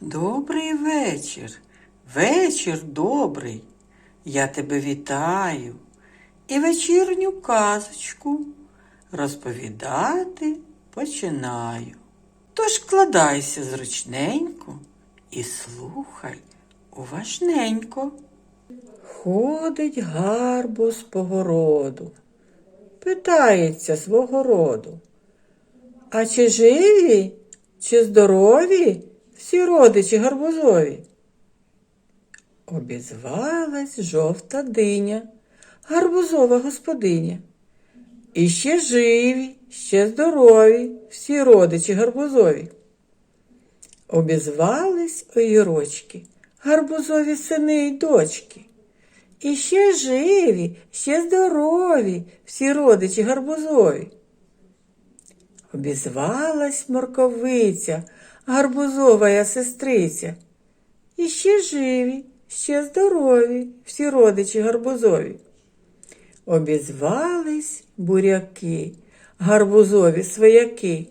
Добрий вечір, вечір добрий. Я тебе вітаю і вечірню казочку розповідати починаю. Тож кладайся зручненько і слухай уважненько. Ходить гарбуз по городу, питається свого роду. А чи живі, чи здорові всі родичі гарбузові? Обізвалась жовта диня, гарбузова господиня. І ще живі, ще здорові всі родичі гарбузові. Обізвались огірочки, гарбузові сини й дочки. І ще живі, ще здорові всі родичі гарбузові. Обізвалась морковиця, гарбузова сестриця. І ще живі, ще здорові всі родичі гарбузові. Обізвались буряки, гарбузові свояки.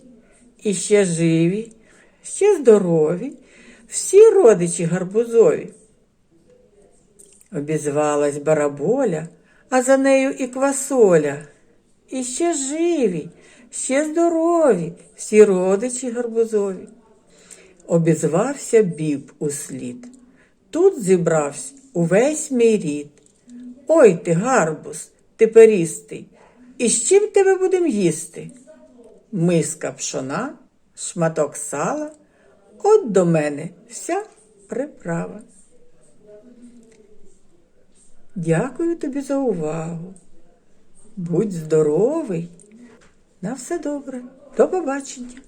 І ще живі, ще здорові всі родичі гарбузові. Обізвалась бараболя, а за нею і квасоля. І ще живі, ще здорові всі родичі гарбузові. Обізвався біб у слід. Тут зібрався увесь мій рід. Ой ти, гарбуз, ти перістий, і з чим тебе будем їсти? Миска пшона, шматок сала, от до мене вся приправа. Дякую тобі за увагу. Будь здоровий. На все добре. До побачення.